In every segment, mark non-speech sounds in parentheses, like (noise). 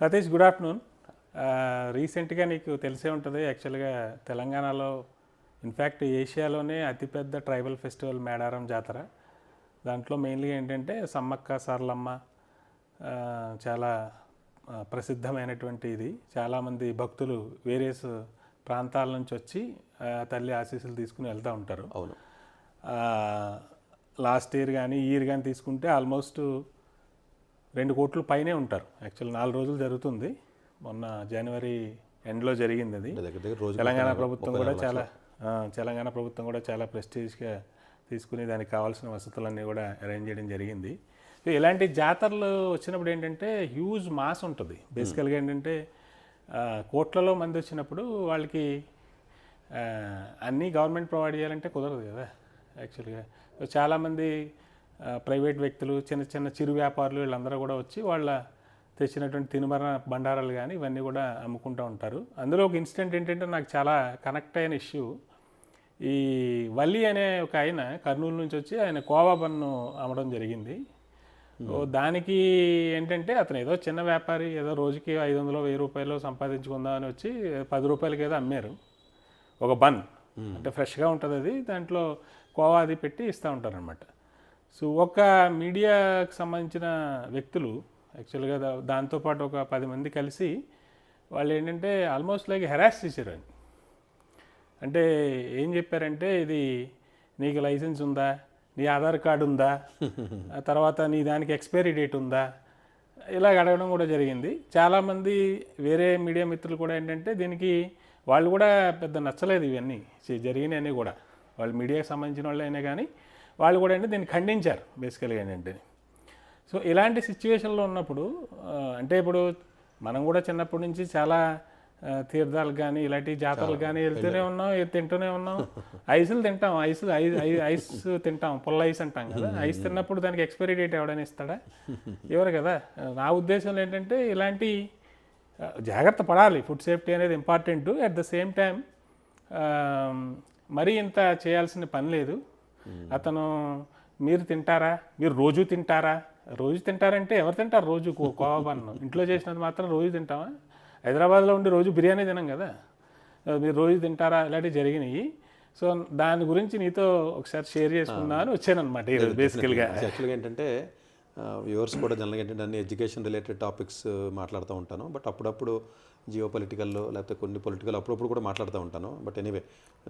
Satish good afternoon రీసెంట్గా నీకు తెలిసే ఉంటుంది యాక్చువల్గా తెలంగాణలో ఇన్ఫ్యాక్ట్ ఏషియాలోనే అతిపెద్ద ట్రైబల్ ఫెస్టివల్ మేడారం జాతర. దాంట్లో మెయిన్లీ ఏంటంటే సమ్మక్క సారలమ్మ చాలా ప్రసిద్ధమైనటువంటి ఇది. చాలామంది భక్తులు వేరియస్ ప్రాంతాల నుంచి వచ్చి తల్లి ఆశీస్సులు తీసుకుని వెళ్తూ ఉంటారు. అవును. లాస్ట్ ఇయర్ కానీ ఈ ఇయర్ కానీ తీసుకుంటే ఆల్మోస్ట్ రెండు కోట్ల పైనే ఉంటారు. యాక్చువల్ నాలుగు రోజులు జరుగుతుంది. మొన్న జనవరి ఎండ్లో జరిగింది అది. తెలంగాణ ప్రభుత్వం కూడా చాలా తెలంగాణ ప్రభుత్వం కూడా చాలా ప్రెస్టీజ్గా తీసుకుని దానికి కావాల్సిన వసతులన్నీ కూడా అరేంజ్ చేయడం జరిగింది. సో ఇలాంటి జాతరలు వచ్చినప్పుడు ఏంటంటే హ్యూజ్ మాస్ ఉంటుంది. బేసికల్గా ఏంటంటే కోట్లలో మంది వచ్చినప్పుడు వాళ్ళకి అన్నీ గవర్నమెంట్ ప్రొవైడ్ చేయాలంటే కుదరదు కదా. యాక్చువల్గా సో చాలామంది ప్రైవేట్ వ్యక్తులు చిన్న చిన్న చిరు వ్యాపారులు వీళ్ళందరూ కూడా వచ్చి వాళ్ళ తెచ్చినటువంటి తినుమర బండారాలు కానీ ఇవన్నీ కూడా అమ్ముకుంటూ ఉంటారు. అందులో ఒక ఇన్సిడెంట్ ఏంటంటే నాకు చాలా కనెక్ట్ అయిన ఇష్యూ. ఈ వల్లి అనే ఒక ఆయన కర్నూలు నుంచి వచ్చి ఆయన కోవా బన్ను అమ్మడం జరిగింది. దానికి ఏంటంటే అతను ఏదో చిన్న వ్యాపారి ఏదో రోజుకి ఐదు వందలు వెయ్యి రూపాయలు సంపాదించుకుందామని వచ్చి పది రూపాయలకి ఏదో అమ్మారు. ఒక బన్. అంటే ఫ్రెష్గా ఉంటుంది అది. దాంట్లో కోవా అది పెట్టి ఇస్తూ ఉంటారనమాట సో ఒక మీడియాకి సంబంధించిన వ్యక్తులు యాక్చువల్గా దాంతోపాటు ఒక పది మంది కలిసి వాళ్ళు ఏంటంటే ఆల్మోస్ట్ లైక్ హెరాస్ చేశారు ఆయన అంటే ఏం చెప్పారంటే ఇది నీకు లైసెన్స్ ఉందా? నీ ఆధార్ కార్డు ఉందా? (laughs) ఆ తర్వాత నీ దానికి ఎక్స్పైరీ డేట్ ఉందా? ఇలా అడగడం కూడా జరిగింది. చాలామంది వేరే మీడియా మిత్రులు కూడా ఏంటంటే దీనికి వాళ్ళు కూడా పెద్ద నచ్చలేదు ఇవన్నీ. జరిగినవన్నీ కూడా. వాళ్ళు మీడియాకి సంబంధించిన వాళ్ళైనా కానీ వాళ్ళు కూడా ఏంటంటే దీన్ని ఖండించారు బేసికల్గా ఏంటంటే. సో ఇలాంటి సిచ్యువేషన్లో ఉన్నప్పుడు అంటే ఇప్పుడు మనం కూడా చిన్నప్పటి నుంచి చాలా తీర్థాలు కానీ ఇలాంటి జాతరలు కానీ వెళ్తూనే ఉన్నాం తింటూనే ఉన్నాం. ఐసులు తింటాం ఐస్ ఐస్ తింటాం పుల్ల ఐస్ అంటాం కదా. ఐస్ తిన్నప్పుడు దానికి ఎక్స్పైరీ డేట్ ఎవడైనా ఇస్తాడా? ఎవరు కదా? నా ఉద్దేశంలో ఏంటంటే ఇలాంటి జాగ్రత్త పడాలి. ఫుడ్ సేఫ్టీ అనేది important at the same time మరీ ఇంత చేయాల్సిన పని లేదు. అతను మీరు తింటారా? మీరు రోజు తింటారా? రోజు తింటారంటే ఎవరు తింటారు రోజు? కో- కోవా బన్ను ఇంట్లో చేసినది మాత్రం రోజు తింటామా? హైదరాబాద్లో ఉండి రోజు బిర్యానీ తినం కదా. మీరు రోజు తింటారా? ఇలాంటివి జరిగినాయి. సో దాని గురించి నీతో ఒకసారి షేర్ చేసుకుందాం అని వచ్చానమాట ఈరోజు బేసికల్గా. యాక్చువల్గా ఏంటంటే వ్యూవర్స్ కూడా జనరల్గా ఏంటంటే అన్ని ఎడ్యుకేషన్ రిలేటెడ్ టాపిక్స్ మాట్లాడుతూ ఉంటాను. బట్ అప్పుడప్పుడు జియో పొలిటికల్లో లేకపోతే కొన్ని పొలిటికల్ అప్పుడప్పుడు కూడా మాట్లాడుతూ ఉంటాను. బట్ ఎనీవే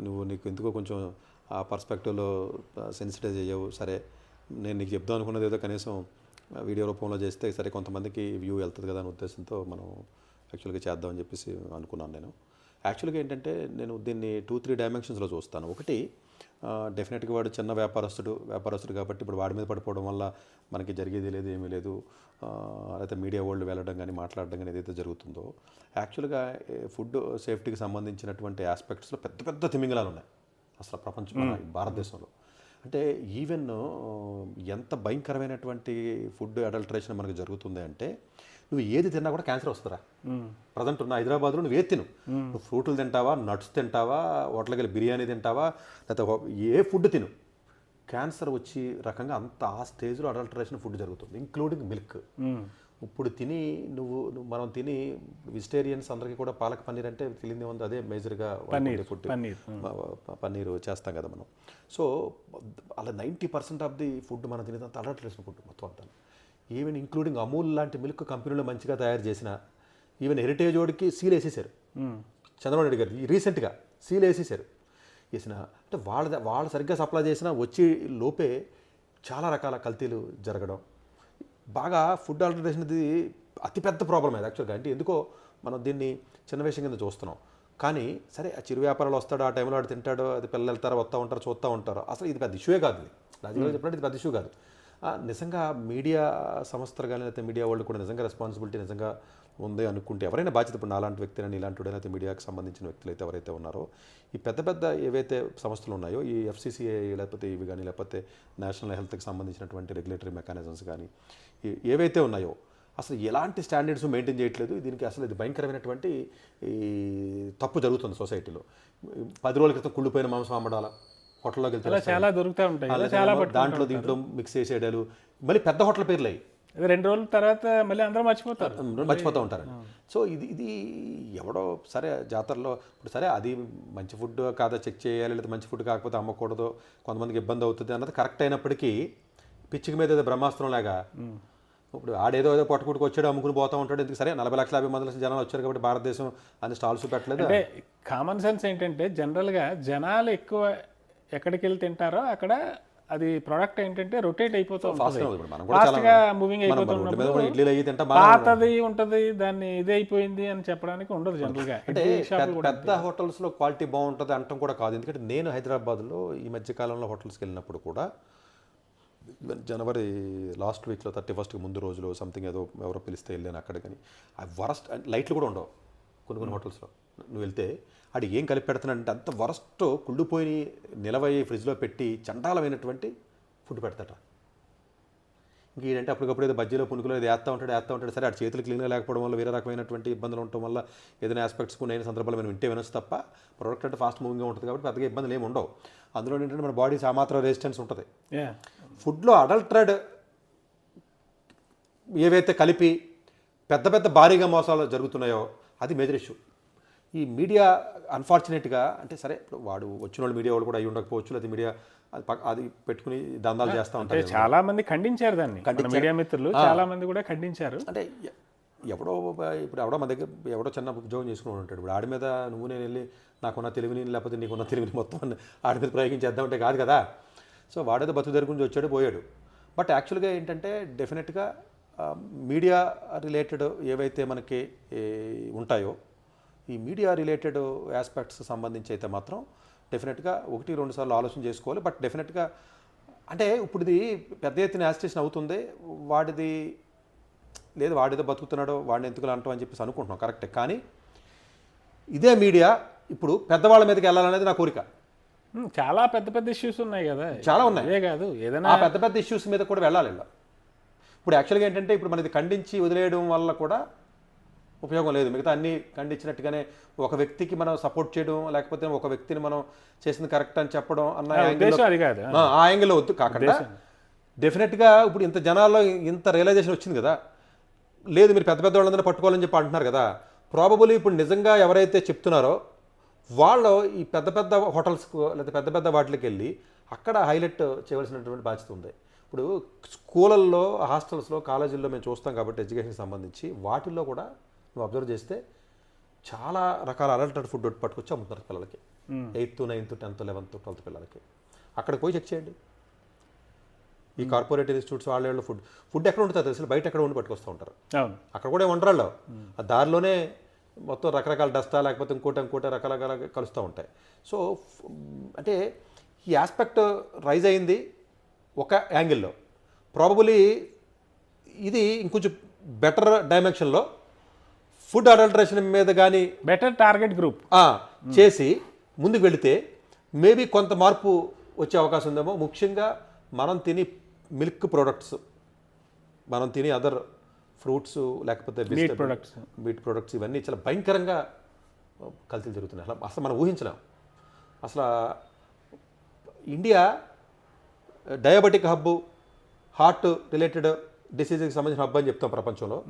నువ్వు నీకు ఎందుకో కొంచెం ఆ పర్స్పెక్టివ్లో సెన్సిటైజ్ అయ్యావు సరే. నేను నీకు చెప్దాం అనుకున్నది ఏదో కనీసం వీడియో రూపంలో చేస్తే సరే కొంతమందికి వ్యూ వెళ్తుంది కదా అనే ఉద్దేశంతో మనం యాక్చువల్గా చేద్దామని చెప్పేసి అనుకున్నాను నేను. యాక్చువల్గా ఏంటంటే నేను దీన్ని టూ త్రీ డైమెన్షన్స్లో చూస్తాను. ఒకటి డెఫినెట్గా వాడు చిన్న వ్యాపారస్తుడు వ్యాపారస్తుడు కాబట్టి ఇప్పుడు వాడి మీద పడిపోవడం వల్ల మనకి జరిగేది లేదు ఏమీ లేదు. లేకపోతే మీడియా వాళ్ళు వెళ్ళడం కానీ మాట్లాడడం కానీ ఏదైతే జరుగుతుందో యాక్చువల్గా ఫుడ్ సేఫ్టీకి సంబంధించినటువంటి ఆస్పెక్ట్స్లో పెద్ద పెద్ద తిమింగలాలు ఉన్నాయి. అసలు ప్రపంచం మన భారతదేశంలో. అంటే ఈవెన్ ఎంత భయంకరమైనటువంటి ఫుడ్ అడల్టరేషన్ మనకు జరుగుతుంది అంటే నువ్వు ఏది తిన్నా కూడా క్యాన్సర్ వస్తుందా ప్రజెంట్ ఉన్న హైదరాబాద్లో నువ్వు ఏది తిను? నువ్వు ఫ్రూట్లు తింటావా నట్స్ తింటావా హోటల్కి వెళ్ళి బిర్యానీ తింటావా లేకపోతే ఏ ఫుడ్ తిను? క్యాన్సర్ వచ్చి రకంగా అంత ఆ స్టేజ్లో అడల్టరేషన్ ఫుడ్ జరుగుతుంది ఇంక్లూడింగ్ మిల్క్. ఇప్పుడు తిని నువ్వు నువ్వు మనం తిని వెజిటేరియన్స్ అందరికీ కూడా పాలక పన్నీర్ అంటే తెలియదే ఉంది. అదే మేజర్గా ఫుడ్ పన్నీర్ పన్నీరు చేస్తాం కదా మనం. సో అలా ninety percent of the food మనం తినేదంత అడల్టరేషన్ ఫుడ్ మొత్తం అంతా. ఈవెన్ ఇంక్లూడింగ్ అమూల్ లాంటి మిల్క్ కంపెనీలో మంచిగా తయారు చేసిన ఈవెన్ హెరిటేజ్ ఓడికి సీల్ వేసేసారు. చంద్రబాబు నాయుడు గారు రీసెంట్గా సీల్ వేసేసారు. వేసిన అంటే వాళ్ళ వాళ్ళు సరిగ్గా సప్లై చేసినా వచ్చి లోపే చాలా రకాల కల్తీలు జరగడం బాగా ఫుడ్ ఆల్టరేషన్ ఇది అతిపెద్ద ప్రాబ్లం అది యాక్చువల్గా అంటే ఎందుకో మనం దీన్ని చిన్న విషయం కింద చూస్తున్నాం. కానీ సరే ఆ చిరు వ్యాపారాలు వస్తాడు ఆ టైంలో ఆడు తింటాడు అది పిల్లలు వెళ్తారు వస్తూ ఉంటారు చూస్తూ ఉంటారు. అసలు ఇది పెద్ద ఇష్యూయే కాదు ఇది. రాజకీయాలు చెప్పినట్టు ఇది పెద్ద ఇష్యూ కాదు. నిజంగా మీడియా సంస్థలు కానీ లేకపోతే మీడియా వాళ్ళు కూడా నిజంగా రెస్పాన్సిబిలిటీ నిజంగా ఉంది అనుకుంటే ఎవరైనా బాధ్యత ఇప్పుడు నాలాంటి వ్యక్తి అని ఇలాంటి లేకపోతే మీడియాకి సంబంధించిన వ్యక్తులు అయితే ఎవరైతే ఉన్నారో ఈ పెద్ద పెద్ద ఏవైతే సంస్థలు ఉన్నాయో ఈ ఎఫ్సిసిఐ లేకపోతే ఇవి కానీ లేకపోతే నేషనల్ హెల్త్కి సంబంధించినటువంటి రెగ్యులేటరీ మెకానిజమ్స్ కానీ ఏవైతే ఉన్నాయో అసలు ఎలాంటి స్టాండర్డ్స్ మెయింటైన్ చేయట్లేదు. దీనికి అసలు ఇది భయంకరమైనటువంటి ఈ తప్పు జరుగుతుంది సొసైటీలో. పది రోజుల క్రితం కుళ్ళిపోయిన మాంసం అమ్మడాల హోటల్లోకి వెళ్తే చాలా దొరుకుతూ ఉంటాయి. చాలా దాంట్లో దీంట్లో మిక్స్ చేసేయడాలు మళ్ళీ పెద్ద హోటల్ పేర్లు. అయ్యి రెండు రోజుల తర్వాత మళ్ళీ అందరూ మర్చిపోతారు. మర్చిపోతూ ఉంటారండి. సో ఇది ఇది ఎవడో సరే జాతరలో ఇప్పుడు సరే అది మంచి ఫుడ్ కాదా చెక్ చేయాలి లేదా మంచి ఫుడ్ కాకపోతే అమ్మకూడదు కొంతమందికి ఇబ్బంది అవుతుంది అన్నది కరెక్ట్ అయినప్పటికీ పిచ్చికి మీద ఏదో బ్రహ్మాస్త్రం లాగా. ఇప్పుడు ఆడేదో ఏదో పట్టుకుట్టుకు వచ్చాడు అమ్ముకుని పోతూ ఉంటాడు. ఎందుకు సరే నలభై లక్షల యాభై మంది జనాలు వచ్చారు కాబట్టి భారతదేశం అన్ని స్టాల్స్ పెట్టలేదు. అంటే కామన్ సెన్స్ ఏంటంటే జనరల్గా జనాలు ఎక్కువ ఎక్కడికి వెళ్ళి తింటారో అక్కడ అది ప్రోడక్ట్ ఏంటంటే రొటేట్ అయిపోతూ మూవింగ్ మనం అయిపోతూ రోడ్డు మీద ఉన్నప్పుడు కూడా ఇడ్లీలు అయ్యి తింటాం బాగా పాతది ఉంటది దాన్ని ఇది అయిపోయింది అని చెప్పడానికి ఉండదు జనరల్గా అంటే ఇడ్లీ షాపులు పెద్ద- పెద్ద హోటల్స్లో క్వాలిటీ బాగుంటుంది అంటాం కూడా కాదు. ఎందుకంటే నేను హైదరాబాద్లో ఈ మధ్య కాలంలో హోటల్స్కి వెళ్ళినప్పుడు కూడా జనవరి లాస్ట్ వీక్లో థర్టీ ఫస్ట్కి ముందు రోజులో సంథింగ్ ఏదో ఎవరో పిలిస్తే వెళ్ళాను అక్కడ కానీ ఆ వరస్ట్ లైట్లు కూడా ఉండవు కొన్ని కొన్ని హోటల్స్లో. నువ్వు వెళ్తే ఆడు ఏం కలిపి పెడుతున్నాడంటే అంత వరస్ట్ కుళ్ళిపోయి నిలవయ్యి ఫ్రిడ్జ్లో పెట్టి చండాలమైనటువంటి ఫుడ్ పెడతాట. ఇంక ఏంటంటే అప్పటికప్పుడు ఏదో బజ్జీలో పునుకులో ఏదో వేస్తూ ఉంటాడు వేస్తూ ఉంటాడు. సరే ఆ చేతులు క్లీన్గా లేకపోవడం వల్ల వేరే రకమైనటువంటి ఇబ్బందులు ఉండటం వల్ల ఏదైనా ఆస్పెక్ట్స్ నేను సందర్భాలు మనం వింటే వినొచ్చు తప్ప ప్రోడక్ట్ అంటే ఫాస్ట్ మూవింగ్గా ఉంటుంది కాబట్టి పెద్దగా ఇబ్బందులు ఏమి ఉండవు. అందులో ఏంటంటే మన బాడీస్ ఆ మాత్రం రెసిస్టెన్స్ ఉంటుంది. ఫుడ్లో అడల్ట్రేడ్ ఏవైతే కలిపి పెద్ద పెద్ద భారీగా మోసాలు జరుగుతున్నాయో అది మేజర్ ఇష్యూ ఈ మీడియా అన్ఫార్చునేట్గా అంటే సరే ఇప్పుడు వాడు వచ్చిన వాళ్ళు మీడియా వాళ్ళు కూడా అయి ఉండకపోవచ్చు లేదా మీడియా అది అది పెట్టుకుని దందాలు చేస్తూ ఉంటారు చాలా మంది ఖండించారు దాన్ని. మీడియా మిత్రులు చాలా మంది కూడా ఖండించారు. అంటే ఎవడో ఇప్పుడు ఎవడో మన దగ్గర ఎవడో చిన్న ఉద్యోగం చేసుకుని ఉంటాడు ఇప్పుడు ఆడి మీద నువ్వు నేను వెళ్ళి నాకున్న తెలివిని లేకపోతే నీకున్న తెలివిని మొత్తం ఆడి మీద ప్రయోగించేద్దామంటే కాదు కదా. సో వాడేదో బతుకు దగ్గర గురించి వచ్చాడు పోయాడు. బట్ యాక్చువల్గా ఏంటంటే డెఫినెట్గా మీడియా రిలేటెడ్ ఏవైతే మనకి ఉంటాయో ఈ మీడియా రిలేటెడ్ ఆస్పెక్ట్స్ సంబంధించి అయితే మాత్రం డెఫినెట్గా ఒకటి రెండు సార్లు ఆలోచన చేసుకోవాలి. బట్ డెఫినెట్గా అంటే ఇప్పుడు ఇది పెద్ద ఎత్తున యాజిటేషన్ అవుతుంది వాడిది లేదు వాడేదో బతుకుతున్నాడో వాడిని ఎందుకు అంటాం అని చెప్పేసి అనుకుంటున్నాం కరెక్టే. కానీ ఇదే మీడియా ఇప్పుడు పెద్దవాళ్ళ మీదకి వెళ్ళాలనేది నా కోరిక. చాలా పెద్ద పెద్ద ఇష్యూస్ ఉన్నాయి కదా. చాలా ఉన్నాయి. కాదు ఏదైనా పెద్ద పెద్ద ఇష్యూస్ మీద కూడా వెళ్ళాలి ఇలా ఇప్పుడు యాక్చువల్గా ఏంటంటే ఇప్పుడు మనది ఖండించి వదిలేయడం వల్ల కూడా ఉపయోగం లేదు. మిగతా అన్ని ఖండించినట్టుగానే ఒక వ్యక్తికి మనం సపోర్ట్ చేయడం లేకపోతే ఒక వ్యక్తిని మనం చేసింది కరెక్ట్ అని చెప్పడం అన్న ఆ యాంగిల్లో వద్దు కాకుండా డెఫినెట్గా ఇప్పుడు ఇంత జనాల్లో ఇంత రియలైజేషన్ వచ్చింది కదా. లేదు మీరు పెద్ద పెద్ద వాళ్ళందరినీ పట్టుకోవాలని చెప్పి అంటున్నారు కదా. ప్రాబబుల్లీ ఇప్పుడు నిజంగా ఎవరైతే చెప్తున్నారో వాళ్ళు ఈ పెద్ద పెద్ద హోటల్స్కు లేదా పెద్ద పెద్ద వాటికి వెళ్ళి అక్కడ హైలైట్ చేయవలసినటువంటి బాధ్యత ఉంది. ఇప్పుడు స్కూళ్ళల్లో హాస్టల్స్లో కాలేజీల్లో మేము చూస్తాం కాబట్టి ఎడ్యుకేషన్కి సంబంధించి వాటిల్లో కూడా నువ్వు అబ్జర్వ్ చేస్తే చాలా రకాల అడల్టెడ్ ఫుడ్ పట్టుకొచ్చి అమ్ముతున్నారు పిల్లలకి. Eighth ninth tenth eleventh twelfth పిల్లలకి. అక్కడికి పోయి చెక్ చేయండి. ఈ కార్పొరేట్ ఇన్స్టిట్యూట్స్ వాళ్ళ వాళ్ళు ఫుడ్. ఫుడ్ ఎక్కడ ఉంటుంది తెలుసు? బయట ఎక్కడ ఉండి పట్టుకొస్తూ ఉంటారు. అక్కడ కూడా వంటరాళ్ళు ఆ దారిలోనే మొత్తం రకరకాల డస్టా లేకపోతే ఇంకోటి ఇంకోటి రకరకాల కలుస్తూ ఉంటాయి. సో అంటే ఈ ఆస్పెక్ట్ రైజ్ అయింది ఒక యాంగిల్లో ప్రాబబులీ ఇది ఇంకొంచెం బెటర్ డైమెన్షన్లో ఫుడ్ అడల్ట్రేషన్ మీద కానీ బెటర్ టార్గెట్ గ్రూప్ చేసి ముందుకు వెళితే మేబీ కొంత మార్పు వచ్చే అవకాశం ఉందేమో. ముఖ్యంగా మనం తిని మిల్క్ ప్రొడక్ట్స్ మనం తిని అదర్ ఫ్రూట్స్ లేకపోతే మీట్ ప్రొడక్ట్స్ మీట్ ప్రొడక్ట్స్ ఇవన్నీ చాలా భయంకరంగా కల్తీలు జరుగుతున్నాయి. అసలు అసలు మనం ఊహించలేం. అసలు India diabetic hub heart related డిసీజ్కి సంబంధించిన హబ్ అని చెప్తాం ప్రపంచంలో.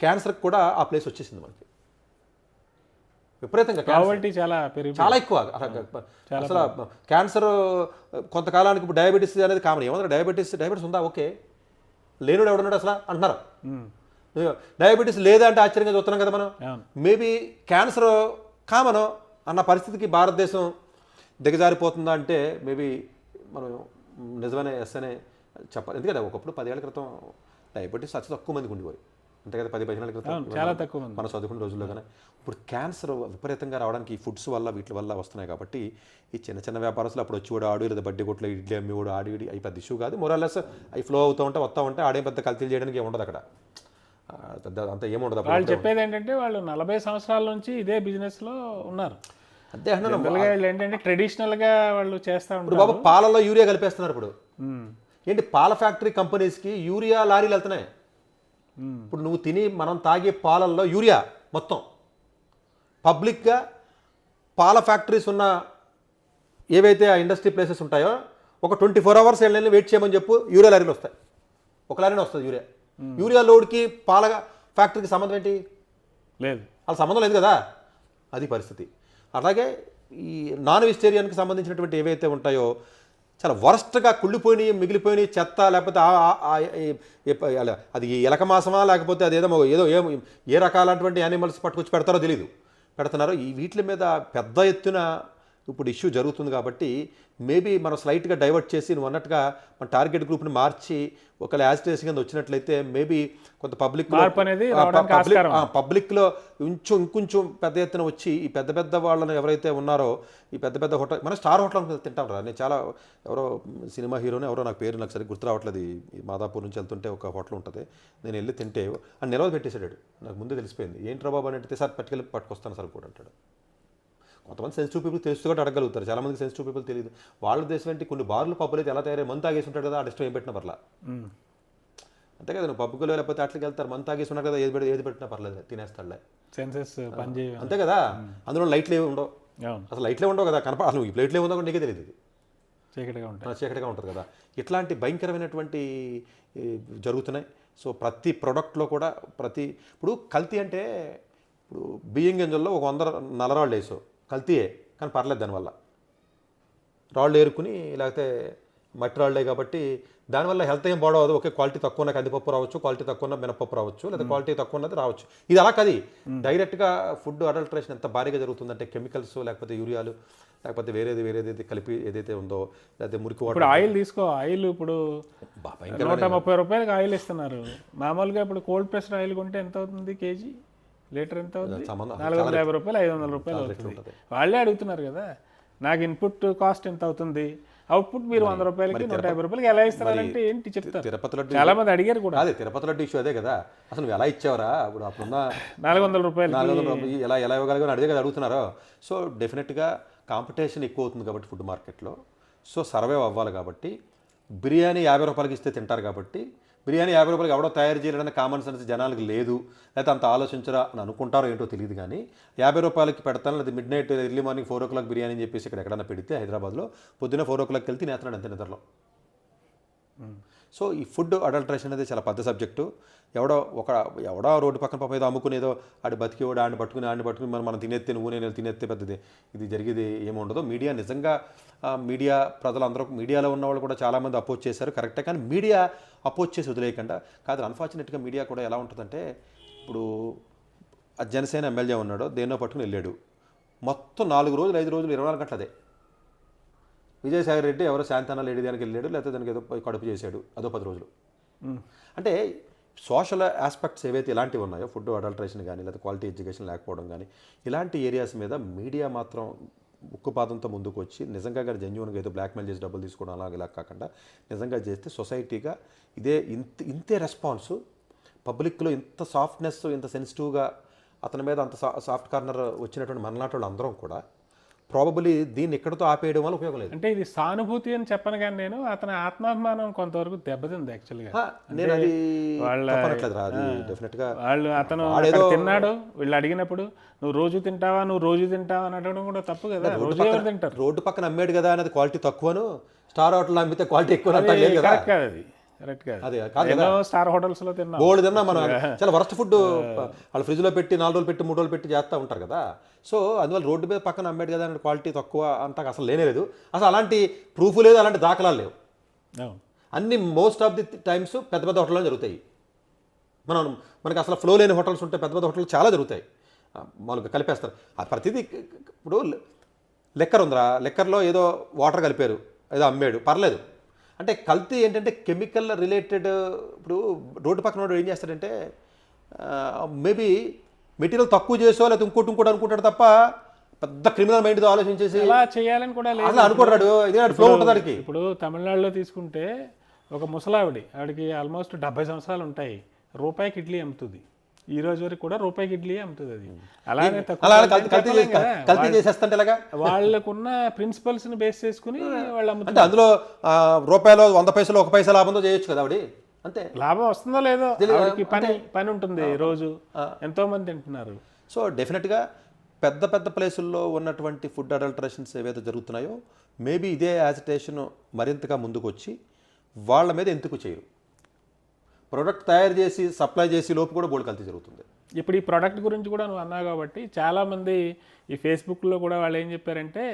క్యాన్సర్కి కూడా ఆ ప్లేస్ వచ్చేసింది మనకి. విపరీతంగా క్యాన్సర్. పావర్టీ చాలా పెరిగి చాలా ఎక్కువ. అసలు క్యాన్సర్ కొంతకాలానికి ఇప్పుడు డయాబెటీస్ అనేది కామన్. ఏమన్నా డయాబెటీస్ డయాబెటీస్ ఉందా? ఓకే. లేనుడు ఎవడున్నాడు అసలు? అంటున్నారు. డయాబెటీస్ లేదా అంటే ఆశ్చర్యంగా చూస్తున్నాం కదా మనం. మేబీ క్యాన్సర్ కామన్ అన్న పరిస్థితికి భారతదేశం దిగజారిపోతుందా అంటే మేబీ మనం నిజమైన ఎస్ అనే చెప్పాలి. ఎందుకంటే ఒకప్పుడు పదేళ్ళ క్రితం డయాబెటీస్ అతి తక్కువ మందికి ఉండిపోయి. అంతే కదా పది పదిహేనుల క్రితం. చాలా తక్కువ మనం చదువుకున్న రోజుల్లో కానీ ఇప్పుడు క్యాన్సర్ విపరీతంగా రావడానికి ఈ ఫుడ్స్ వల్ల వీటి వల్ల వస్తున్నాయి కాబట్టి ఈ చిన్న చిన్న వ్యాపారస్తులు అప్పుడు వచ్చి కూడా ఆడు లేదా బడ్డీ కొట్లో ఇడ్లీ అమ్మి కూడా ఆడి అవి పెద్ద ఇష్యూ కాదు. మొరాలెస్ అవి ఫ్లో అవుతూ ఉంటే వస్తూ ఉంటే ఆడే పెద్ద కల్తీలు చేయడానికి ఏమి ఉండదు అక్కడ. అంత ఏముండదు వాళ్ళు చెప్పేది ఏంటంటే వాళ్ళు నలభై సంవత్సరాల నుంచి ఇదే బిజినెస్లో ఉన్నారు. అంతే వీళ్ళు ఏంటంటే ట్రెడిషనల్గా వాళ్ళు చేస్తా ఉంటారు. బాబు పాలలో యూరియా కలిపేస్తున్నారు ఇప్పుడు. ఏంటి పాల ఫ్యాక్టరీ కంపెనీస్కి యూరియా లారీలు వెళ్తున్నాయి. ఇప్పుడు నువ్వు తిని మనం తాగే పాలల్లో యూరియా మొత్తం. పబ్లిక్గా పాల ఫ్యాక్టరీస్ ఉన్న ఏవైతే ఆ ఇండస్ట్రీ ప్లేసెస్ ఉంటాయో ఒక ట్వంటీ ఫోర్ అవర్స్ వెళ్ళి వెయిట్ చేయమని చెప్పు యూరియా లారీలు వస్తాయి. ఒక లారీనే వస్తుంది యూరియా. యూరియా లోడ్కి పాల ఫ్యాక్టరీకి సంబంధం ఏంటి? లేదు. వాళ్ళ సంబంధం లేదు కదా? అది పరిస్థితి. అలాగే ఈ నాన్ వెజిటేరియన్కి సంబంధించినటువంటి ఏవైతే ఉంటాయో చాలా వరస్ట్గా కుళ్ళిపోయినాయి మిగిలిపోయినాయి చెత్త లేకపోతే అలా అది ఎలక మాసమా లేకపోతే అదేదో మొ- ఏదో ఏ ఏ రకాలటువంటి యానిమల్స్ పట్టుకొచ్చి పెడతారో తెలియదు పెడుతున్నారు. ఈ వీటి మీద పెద్ద ఎత్తున ఇప్పుడు ఇష్యూ జరుగుతుంది కాబట్టి మేబీ మనం స్లైట్గా డైవర్ట్ చేసి నువ్వు అన్నట్టుగా మన టార్గెట్ గ్రూప్ని మార్చి ఒకవేళ యాజిటేషన్ కింద వచ్చినట్లయితే మేబీ కొంత పబ్లిక్ ఉంది. పబ్లిక్లో ఇంచు ఇంకొంచెం పెద్ద ఎత్తున వచ్చి ఈ పెద్ద పెద్ద వాళ్ళని ఎవరైతే ఉన్నారో ఈ పెద్ద పెద్ద హోటల్ మన స్టార్ హోటల్ తింటాం రా. నేను చాలా ఎవరో సినిమా హీరోని ఎవరో నాకు పేరు నాకు సరిగ్గా గుర్తు రావట్లేదు. మాదాపూర్ నుంచి వెళ్తుంటే ఒక హోటల్ ఉంటుంది. నేను వెళ్ళి తింటే అని నిలవ పెట్టేశాడు. నాకు ముందే తెలిసిపోయింది. ఏంట్రా బాబు అని అడిగితే సార్ పట్టుకెళ్ళి పట్టుకొస్తాను సార్ కూడా అంటాడు. కొంతమంది సెన్సిటివ్ పీపుల్ తెలుసు కూడా అడగలుగుతారు చాలా మందికి సెన్సిటివ్ పీపుల్ తెలియదు. వాళ్ళ దేశం ఏంటి? కొన్ని బార్లు పబ్బులు అయితే ఎలా తయారై మందు తాగేసి ఉంటాడు కదా ఆ ఏం పెట్టినా పర్లా. అంతే కదా నువ్వు పబ్బులో లేకపోతే అట్లకి వెళ్తారు. మందు తాగేసి ఉన్నారు కదా ఏది పెట్టి ఏది పెట్టినా పర్లేదు తినేస్తాడులే. సెన్సెస్ పనిచేయ అంతే కదా. అందులో లైట్లు ఏమి ఉండవు. అసలు లైట్లే ఉండవు కదా కనప అసలు ఈ ప్లేట్లు కూడా నీకే తెలియదు చీకటిగా ఉంటాయి. ఆ, చీకటిగా ఉంటుంది కదా. ఇట్లాంటి భయంకరమైనటువంటి జరుగుతున్నాయి. సో ప్రతి ప్రోడక్ట్లో కూడా ప్రతి ఇప్పుడు కల్తీ అంటే ఇప్పుడు బియ్యం గింజల్లో ఒక వంద నల్లరాళ్ళు వేసావు. కల్తీయే కానీ పర్లేదు దానివల్ల. రాళ్ళు ఏరుకుని లేకపోతే మట్టి రాళ్ళే కాబట్టి దానివల్ల హెల్త్ ఏం బాడవదు ఒకే క్వాలిటీ తక్కువ ఉన్న కందిపప్పు రావచ్చు క్వాలిటీ తక్కువ ఉన్న మినపప్పు రావచ్చు లేదా క్వాలిటీ తక్కువ ఉన్నది రావచ్చు. ఇది అలా కాదు. డైరెక్ట్గా ఫుడ్ అడల్ట్రేషన్ ఎంత భారీగా జరుగుతుందంటే కెమికల్స్ లేకపోతే యూరియాలు లేకపోతే వేరేది వేరేది కలిపి ఏదైతే ఉందో లేకపోతే మురికి వాటర్ ఆయిల్ తీసుకో. ఆయిల్ ఇప్పుడు నూట ముప్పై రూపాయలకి ఆయిల్ ఇస్తున్నారు. మామూలుగా ఇప్పుడు కోల్డ్ ప్రెస్డ్ ఆయిల్ కొంటే ఎంత అవుతుంది కేజీ? లీటర్ ఎంత నాలుగు వందల యాభై రూపాయలు ఐదు వందల రూపాయలు అవుతుంది. వాళ్ళే అడుగుతున్నారు కదా నాకు ఇన్పుట్ కాస్ట్ ఎంత అవుతుంది? అవుట్పుట్ మీరు వంద రూపాయలకి నూట యాభై రూపాయలకి ఎలా ఇస్తున్నారంటే ఏంటి చెప్తారు? తిరుపతి లడ్డు చాలా మంది అడిగారు కూడా. అదే తిరుపతి లడ్డు ఇష్యూ అదే కదా. అసలు నువ్వు ఎలా ఇచ్చావరా? ఇప్పుడు అప్పుడున్న (laughs) నాలుగు వందల రూపాయలు నాలుగు వందల రూపాయలు ఎలా ఎలా ఇవ్వగలిగారు అడిగే కదా అడుగుతున్నారో? సో డెఫినెట్గా కాంపిటీషన్ ఎక్కువ అవుతుంది కాబట్టి ఫుడ్ మార్కెట్లో సో సర్వైవ్ అవ్వాలి కాబట్టి బిర్యానీ యాభై రూపాయలకి ఇస్తే తింటారు కాబట్టి బిర్యానీ యాభై రూపాయలకి ఎవడో తయారు చేయాలనే కామన్ సెన్స్ జనాలకు లేదు. లేకపోతే అంత ఆలోచించరా అని అనుకుంటారో ఏంటో తెలియదు కానీ యాభై రూపాయలకి పెడతాను లేదా midnight early morning four o'clock biryani అని చెప్పేసి ఇక్కడ ఎక్కడైనా పెడితే హైదరాబాద్లో పొద్దున్న ఫోర్ ఓ క్లాక్ వెళ్తే నేస్తున్నాడు అంతే నిద్రలో. సో ఈ ఫుడ్ అడల్ట్రేషన్ అనేది చాలా పెద్ద సబ్జెక్టు ఎవడో ఒక ఎవడో రోడ్డు పక్కన పాప ఏదో అమ్ముకునేదో ఆడి బతికేవాడు ఆడిని పట్టుకుని ఆడిని పట్టుకుని మనం మనం తినేస్తే నువ్వు నేను తినేస్తే పెద్దది. ఇది జరిగేది ఏముండదు మీడియా నిజంగా మీడియా ప్రజలందరూ మీడియాలో ఉన్న వాళ్ళు కూడా చాలామంది అపోజ్ చేశారు. కరెక్టే కానీ మీడియా అపోజ్ చేసి వదిలేయకుండా. కాదు అన్ఫార్చునేట్గా మీడియా కూడా ఎలా ఉంటుందంటే ఇప్పుడు జనసేన ఎమ్మెల్యే ఉన్నాడు దేన్నో పట్టుకుని వెళ్ళాడు. మొత్తం నాలుగు రోజులు ఐదు రోజులు ఇరవై నాలుగు గంటలు అదే. విజయసాయి రెడ్డి ఎవరో శాంతన లేడీ దానికి వెళ్ళాడు లేకపోతే దానికి ఏదో కడుపు చేశాడు అదో పది రోజులు. అంటే సోషల్ ఆస్పెక్ట్స్ ఏవైతే ఇలాంటివి ఉన్నాయో ఫుడ్ అడల్ట్రేషన్ కానీ లేదా క్వాలిటీ ఎడ్యుకేషన్ లేకపోవడం కానీ ఇలాంటి ఏరియాస్ మీద మీడియా మాత్రం ఉక్కుపాదంతో ముందుకు వచ్చి నిజంగా గారు జెన్యున్గా ఏదో బ్లాక్మెయిల్ చేసి డబ్బులు తీసుకోవడం అలాగే ఇలా కాకుండా నిజంగా చేస్తే సొసైటీగా ఇదే ఇంత ఇంతే రెస్పాన్స్ పబ్లిక్లో ఇంత సాఫ్ట్నెస్ ఇంత సెన్సిటివ్గా అతని మీద అంత సాఫ్ట్ కార్నర్ వచ్చినటువంటి మనలాంటి వాళ్ళు అందరం కూడా ప్రాబబులీ దీన్ని ఎక్కడితో ఆపేయడం వల్ల ఉపయోగం లేదు. అంటే ఇది సానుభూతి అని చెప్పను కానీ నేను అతని ఆత్మాభిమానం కొంతవరకు దెబ్బతింది యాక్చువల్గా నేను అది వాళ్ళ- అతను తిన్నాడు వీళ్ళు అడిగినప్పుడు నువ్వు రోజు తింటావా నువ్వు రోజు తింటావా? అని అడగడం కూడా తప్పు కదా రోజు ఎవరు తింటారు? రోడ్డు పక్కన అమ్మాడు కదా అనేది క్వాలిటీ తక్కువను స్టార్ హోటల్ అమ్మితే క్వాలిటీ ఎక్కువ కదా. స్టార్ హోటల్స్లో తిన్నాం. గోల్డ్ తిన్నా మనం (laughs) చాలా వరస్ట్ ఫుడ్ వాళ్ళు ఫ్రిడ్జ్లో పెట్టి నాలుగు రోజులు పెట్టి మూడు రోజులు పెట్టి చేస్తూ ఉంటారు కదా. సో అందువల్ల రోడ్డు మీద పక్కన అమ్మాడు కదా క్వాలిటీ తక్కువ అంతా అసలు లేనే లేదు. అసలు అలాంటి ప్రూఫ్ లేదు అలాంటి దాఖలాలు లేవు. అన్ని మోస్ట్ ఆఫ్ ది టైమ్స్ పెద్ద పెద్ద హోటల్లో జరుగుతాయి. మనం మనకి అసలు ఫ్లో లేని హోటల్స్ ఉంటే పెద్ద పెద్ద హోటల్ చాలా జరుగుతాయి. మామూలుగా కలిపేస్తారు. ఆ ప్రతిదీ ఇప్పుడు లెక్కర్ ఉందిరా లెక్కర్లో ఏదో వాటర్ కలిపారు ఏదో అమ్మాడు. పర్లేదు. అంటే కల్తీ ఏంటంటే కెమికల్ రిలేటెడ్ ఇప్పుడు రోడ్డు పక్కన వాడు ఏం చేస్తాడంటే మేబీ మెటీరియల్ తక్కువ చేసో లేకపోతే ఇంకోటి ఇంకోటి అనుకుంటాడు తప్ప పెద్ద క్రిమినల్ మైండ్తో ఆలోచించేసి అలా చేయాలని కూడా లేదు. అనుకుంటాడు. ఇదే ఫ్లో ఉంటుంది ఇప్పుడు తమిళనాడులో తీసుకుంటే ఒక ముసలావిడి ఆవిడకి ఆల్మోస్ట్ డెబ్బై సంవత్సరాలు ఉంటాయి. రూపాయికి ఇడ్లీ అమ్ముతుంది. ఈ రోజు వరకు కూడా రూపాయికి ఇడ్లీ అమ్ముతుంది అది. అలానే కల్తీ చేసేస్తుంటే వాళ్ళకున్న ప్రిన్సిపల్స్ని బేస్ చేసుకుని వాళ్ళు అమ్ముతున్నారు. అంటే అందులో రూపాయలు వంద పైసలు ఒక పైసలు లాభంతో చేయొచ్చు కదా ఆవిడ? అంతే. లాభం వస్తుందో లేదో పని పని ఉంటుంది రోజు. ఎంతో మంది తింటున్నారు. సో డెఫినెట్గా పెద్ద పెద్ద ప్లేసుల్లో ఉన్నటువంటి ఫుడ్ అడల్టరేషన్స్ ఏవైతే జరుగుతున్నాయో మేబీ ఇదే యాజిటేషన్ మరింతగా ముందుకు వచ్చి వాళ్ళ మీద ఎందుకు చేయరు? ప్రోడక్ట్ తయారు చేసి సప్లై చేసి లోపు కూడా బోల్డ్ కల్తీ జరుగుతుంది. ఇప్పుడు ఈ ప్రోడక్ట్ గురించి కూడా నువ్వు అన్నావు కాబట్టి చాలామంది ఈ ఫేస్బుక్లో కూడా వాళ్ళు ఏం చెప్పారంటే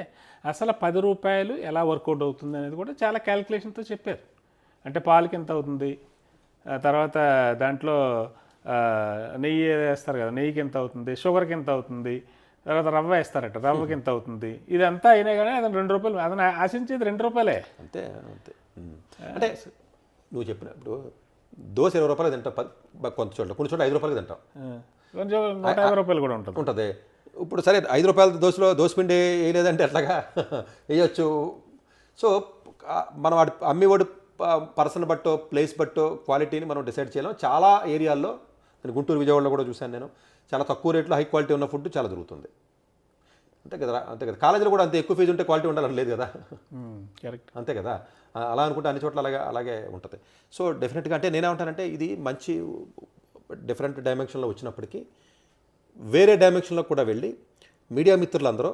అసలు పది రూపాయలు ఎలా వర్కౌట్ అవుతుంది అనేది కూడా చాలా క్యాలిక్యులేషన్తో చెప్పారు. అంటే పాలకి ఎంత అవుతుంది? తర్వాత దాంట్లో నెయ్యి వేస్తారు కదా నెయ్యికి ఎంత అవుతుంది? షుగర్కి ఎంత అవుతుంది? తర్వాత రవ్వ వేస్తారట రవ్వకి ఎంత అవుతుంది? ఇదంతా అయినా కానీ అతను రెండు రూపాయలు అతను ఆశించేది రెండు రూపాయలే. అంతే అంతే. అంటే నువ్వు చెప్పినప్పుడు దోశ ఇరవై రూపాయలు బ- కొంత చోట్ల. కొన్ని చోట్ల ఐదు రూపాయలకి తింటాం. యాభై రూపాయలు కూడా ఉంటుంది. ఉంటుంది. ఇప్పుడు సరే ఐదు రూపాయల దోశలో దోశపిండి వేయలేదంటే ఎట్లాగా? (laughs) వేయచ్చు. సో మనం వాడి అమ్మేవాడు పర్సన్ బట్టో ప్లేస్ బట్టో క్వాలిటీని మనం డిసైడ్ చేయలేం. చాలా ఏరియాల్లో నేను గుంటూరు విజయవాడలో కూడా చూశాను నేను చాలా తక్కువ రేట్లో హై క్వాలిటీ ఉన్న ఫుడ్ చాలా దొరుకుతుంది. అంతే కదా అంతే కదా. కాలేజీలో కూడా అంత ఎక్కువ ఫీజు ఉంటే క్వాలిటీ ఉండాలని లేదు కదా? కరెక్ట్. అంతే కదా? అలా అనుకుంటే అన్ని చోట్ల అలాగే అలాగే ఉంటుంది. సో డెఫినెట్గా అంటే నేనేమంటానంటే ఇది మంచి డిఫరెంట్ డైమెన్షన్లో వచ్చినప్పటికీ వేరే డైమెన్షన్లో కూడా వెళ్ళి మీడియా మిత్రులందరూ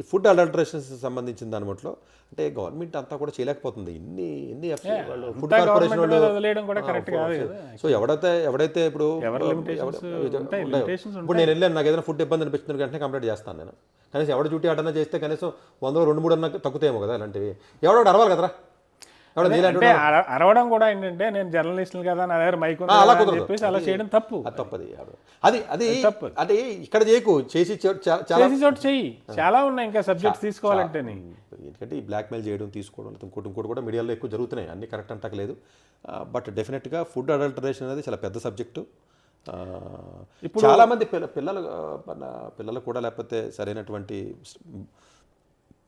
ఈ ఫుడ్ అడల్టరేషన్స్ సంబంధించిన దాని మట్లో అంటే గవర్నమెంట్ అంతా కూడా చేయలేకపోతుంది. ఇన్ని వాళ్ళు ఫుడ్ కార్పొరేషన్ వాళ్ళు సో ఎవడైతే ఎవడైతే ఇప్పుడు ఇప్పుడు నేను వెళ్ళాను నాకు ఏదైనా ఫుడ్ ఇబ్బంది అనిపించిన వెంటనే కంప్లీట్ చేస్తాను నేను. కనీసం ఎవడ డ్యూటీ ఆటన్నా చేస్తే కనీసం వందలో రెండు మూడు అన్న తగ్గుతాయేమో కదా ఇలాంటివి. ఎవడో అరవాలి కదరా? అంటే అర- అరవడం కూడా ఏంటంటే నేను జర్నలిస్ట్ కదా నా దగ్గర మైక్ అలా. చెప్పేసి అలా చేయడం తప్పు. అది తప్పది అది అది తప్పు. అది ఇక్కడ చేయకు చేసి చేసి చోటు చెయ్యి. చాలా ఉన్నాయి ఇంకా సబ్జెక్ట్స్ తీసుకోవాలంటేనే. ఎందుకంటే ఈ బ్లాక్మెయిల్ చేయడం తీసుకోవడం ఇంకోటి ఇంకోటి కూడా మీడియాలో ఎక్కువ జరుగుతున్నాయి. అన్ని కరెక్ట్ అంటలేదు బట్ డెఫినెట్గా ఫుడ్ అడల్టరేషన్ అనేది చాలా పెద్ద సబ్జెక్టు చాలా మంది పిల్ల పిల్లలు పిల్లలు కూడా లేకపోతే సరైనటువంటి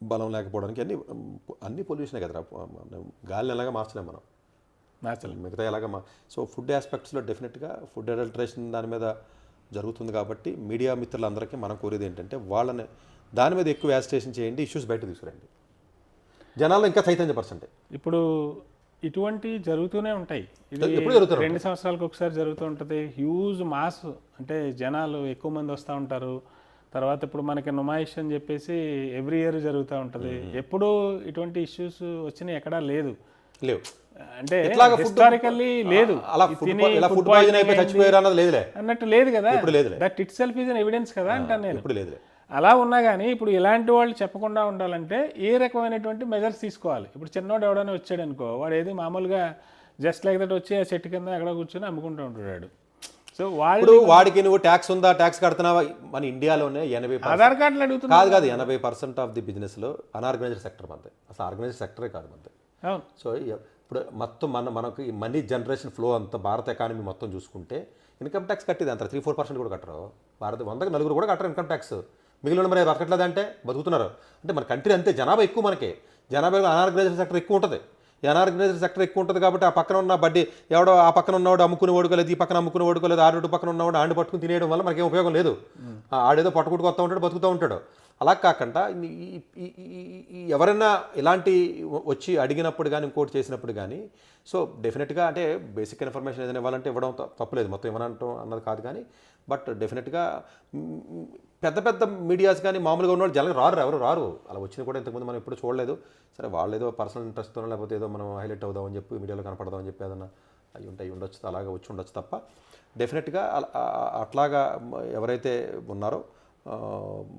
బలం లేకపోవడానికి అన్ని అన్ని పొల్యూషనే కదరా. గాలిని ఎలాగా మార్చలేం మనం. నాచలు మిగతా ఎలాగా మా సో ఫుడ్ ఆస్పెక్ట్స్లో డెఫినెట్గా ఫుడ్ అడల్టరేషన్ దాని మీద జరుగుతుంది కాబట్టి మీడియా మిత్రులందరికీ మనం కోరేది ఏంటంటే వాళ్ళని దాని మీద ఎక్కువ యాజిటేషన్ చేయండి ఇష్యూస్ బయట తీసుకురండి. జనాల్లో ఇంకా చైతన్యపరచండి ఇప్పుడు ఇటువంటి జరుగుతూనే ఉంటాయి. ఇది రెండు సంవత్సరాలకు ఒకసారి జరుగుతూ ఉంటుంది. హ్యూజ్ మాస్ అంటే జనాలు ఎక్కువ మంది వస్తూ ఉంటారు. తర్వాత ఇప్పుడు మనకి నుమాయిష్ అని చెప్పేసి ఎవ్రీ ఇయర్ జరుగుతూ ఉంటుంది. ఎప్పుడు ఇటువంటి ఇష్యూస్ వచ్చినా ఎక్కడా లేదు. లేవు. అంటే హిస్టారికల్లీ లేదు. అలా ఫుడ్ పాయిజన్ అయిపోయి చచ్చిపోయారు అన్నది లేదులే. అన్నట్టు లేదు కదా. ఇప్పుడు లేదులే. That itself is evidence కదా అంటాను నేను. ఇప్పుడు లేదులే. అలా ఉన్నా కానీ ఇప్పుడు ఇలాంటి వాళ్ళు చెప్పకుండా ఉండాలంటే ఏ రకమైనటువంటి మెజర్స్ తీసుకోవాలి? ఇప్పుడు చిన్నోడు ఎవడైనా వచ్చాడు అనుకో వాడు ఏది మామూలుగా జస్ట్ లైక్ దట్ వచ్చి ఆ చెట్టు కింద ఎక్కడ కూర్చొని అమ్ముకుంటూ ఉంటాడు సో ఇప్పుడు వాడికి నువ్వు ట్యాక్స్ ఉందా ట్యాక్స్ కడుతున్నావా? మన ఇండియాలోనే ఎనభై ఆధార్ కార్డులు అడుగుతున్నారు కాదు కాదు ఎనభై పర్సెంట్ ఆఫ్ ది బిజినెస్లో అనార్గనైజ్డ్ సెక్టర్ మనది అసలు ఆర్గనైజ్డ్ సెక్టరే కాదు మనది అవును. సో ఇప్పుడు మొత్తం మన మనకు ఈ మనీ జనరేషన్ ఫ్లో అంతా భారత ఎకానమీ మొత్తం చూసుకుంటే ఇన్కమ్ ట్యాక్స్ కట్టేది అంత త్రీ ఫోర్ పర్సెంట్ కూడా కట్టరు. భారత వందకి నలుగురు కూడా కట్టరు ఇన్కమ్ ట్యాక్స్ మిగిలిన మరి బతకట్లేదు అంటే బతుకుతున్నారు. అంటే మన కంట్రీ అంతే జనాభా ఎక్కువ మనకి. జనాభా అనార్గనైజ్డ్ సెక్టర్ ఎక్కువ ఉంటుంది. అనార్గనైజ్డ్ సెక్టర్ ఎక్కువ ఉంటుంది కాబట్టి ఆ పక్కన ఉన్న బడ్డీ ఎవడో ఆ పక్కన ఉన్నవాడు అమ్ముకుని ఓడుకోలేదు ఈ పక్కన అమ్ముకుని ఓడుకోలేదు ఆ రోడ్డు పక్కన ఉన్నవాడు ఆండి పట్టుకుని తినేయడం వల్ల మనకేం ఉపయోగం లేదు. ఆడేదో పట్టుకుంటూ వస్తూ ఉంటాడు బతుకుతూ ఉంటాడు. అలా కాకుండా ఎవరైనా ఇలాంటి వచ్చి అడిగినప్పుడు కానీ ఇంకోటి చేసినప్పుడు కానీ సో డెఫినెట్గా అంటే బేసిక్ ఇన్ఫర్మేషన్ ఏదైనా ఇవ్వాలంటే ఇవ్వడం తప్పులేదు. మొత్తం ఇవ్వనంటాం అన్నది కాదు కానీ బట్ డెఫినెట్గా పెద్ద పెద్ద మీడియాస్ కానీ మామూలుగా ఉన్నవాళ్ళు జనం రారు ఎవరు రారు. అలా వచ్చిన కూడా ఇంతకుముందు మనం ఎప్పుడు చూడలేదు. సరే వాళ్ళు ఏదో పర్సనల్ ఇంట్రెస్ట్తో లేకపోతే ఏదో మనం హైలైట్ అవుదామని చెప్పి మీడియాలో కనపడదామని చెప్పి ఏదన్నా అవి ఉంటాయి ఉండొచ్చు అలాగా వచ్చి ఉండొచ్చు తప్ప డెఫినెట్గా అలా- అట్లాగా ఎవరైతే ఉన్నారో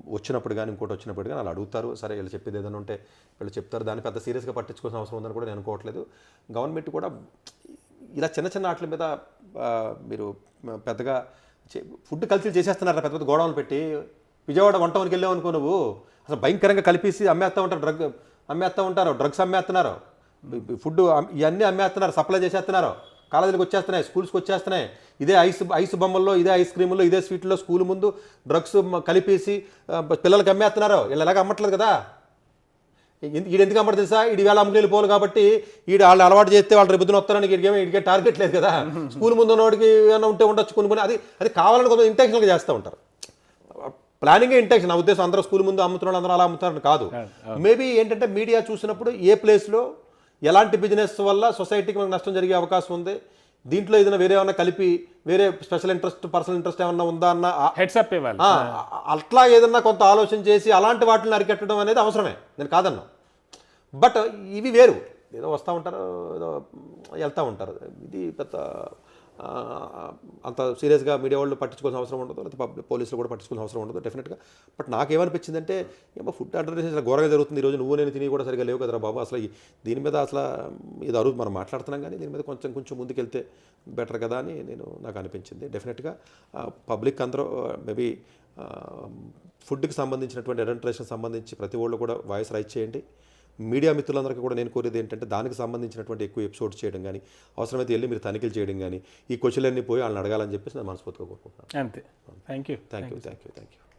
వచ్చినప్పుడు కానీ ఇంకోటి వచ్చినప్పుడు కానీ అలా అడుగుతారు. సరే వీళ్ళు చెప్పేది ఏదైనా ఉంటే వీళ్ళు చెప్తారు. దాన్ని పెద్ద సీరియస్గా పట్టించుకోవాల్సిన అవసరం ఉందని కూడా నేను అనుకోవట్లేదు. గవర్నమెంట్ కూడా ఇలా చిన్న చిన్న వాటి మీద మీరు పెద్దగా ఫుడ్ కల్తీలు చేసేస్తున్నారు పెద్ద పెద్ద గోడౌన్లు పెట్టి. విజయవాడ వంట వరకు వెళ్ళావు అనుకో నువ్వు. అసలు భయంకరంగా కలిపేసి అమ్మేస్తూ ఉంటారు డ్రగ్ అమ్మేస్తూ ఉంటారు. డ్రగ్స్ అమ్మేస్తున్నారు. ఫుడ్ ఇవన్నీ అమ్మేస్తున్నారు. సప్లై చేసేస్తున్నారు. కాలేజీలకు వచ్చేస్తున్నాయి స్కూల్స్కి వచ్చేస్తున్నాయి. ఇదే ఐస్ ఐస్ బొమ్మల్లో ఇదే ఐస్ క్రీముల్లో ఇదే స్వీట్లో స్కూల్ ముందు డ్రగ్స్ కలిపేసి పిల్లలకి అమ్మేస్తున్నారు. వీళ్ళు ఎలాగ అమ్మట్లేదు కదా? ఈడు ఎందుకు అమ్మడు తెలుసా? ఈడు వేళ అమ్ముకు వెళ్ళిపోవాలి కాబట్టి ఈడు వాళ్ళు అలవాటు చేస్తే వాళ్ళు రేపు వస్తారని ఈడికేమో ఈడికే టార్గెట్ లేదు కదా. స్కూల్ ముందు ఉన్నవాడికి ఏమైనా ఉంటే ఉండొచ్చు కొన్ని కొన్ని. అది అది కావాలని కొంచెం ఇంటెన్షనల్గా చేస్తూ ఉంటారు. ప్లానింగ్ ఇంటెన్షన్ నా ఉద్దేశం అందరూ స్కూల్ ముందు అమ్ముతున్నారు అందరూ అలా అమ్ముతారని కాదు. మేబీ ఏంటంటే మీడియా చూసినప్పుడు ఏ ప్లేస్లో ఎలాంటి బిజినెస్ వల్ల సొసైటీకి మనకు నష్టం జరిగే అవకాశం ఉంది? దీంట్లో ఏదైనా వేరే ఏమైనా కలిపి వేరే స్పెషల్ ఇంట్రెస్ట్ పర్సనల్ ఇంట్రెస్ట్ ఏమన్నా ఉందా అన్న హెడ్సప్ ఇవ్వాలి. అట్లా ఏదన్నా కొంత ఆలోచన చేసి అలాంటి వాటిని అరికట్టడం అనేది అవసరమే. నేను కాదన్నా. బట్ ఇవి వేరు. ఏదో వస్తూ ఉంటారు ఏదో వెళ్తూ ఉంటారు. ఇది పెద్ద అంత సీరియస్గా మీడియా వాళ్ళు పట్టించుకోవాల్సిన అవసరం ఉండదు లేకపోతే పోలీసులు కూడా పట్టించుకోవాల్సిన అవసరం ఉండదు డెఫినెట్గా. బట్ నాకేమనిపించిందంటే ఏమో ఫుడ్ అడ్వర్టైజేషన్ చాలా ఘోరంగా జరుగుతుంది ఈరోజు నువ్వు నేను తిని కూడా సరిగా లేవు కదరా బాబు. అసలు దీని మీద అసలు ఇది అరువు మనం మాట్లాడుతున్నాం కానీ దీని మీద కొంచెం కొంచెం ముందుకెళ్తే బెటర్ కదా అని నేను నాకు అనిపించింది. డెఫినెట్గా పబ్లిక్ అందరూ మేబీ ఫుడ్కి సంబంధించినటువంటి అడల్ట్రేషన్ సంబంధించి ప్రతి ఒళ్ళు కూడా వాయిస్ రైట్ చేయండి. మీడియా మిత్రులందరికీ కూడా నేను కోరేది ఏంటంటే దానికి సంబంధించినటువంటి ఎక్కువ ఎపిసోడ్స్ చేయడం కానీ అవసరమైతే వెళ్ళి మీరు తనిఖీలు చేయడం కానీ ఈ క్వశ్చన్లన్నీ పోయి వాళ్ళని అడగాలని చెప్పేసి నేను మనస్ఫూర్తిగా కోరుకుంటున్నాను. అంతే. Thank you thank you thank you thank you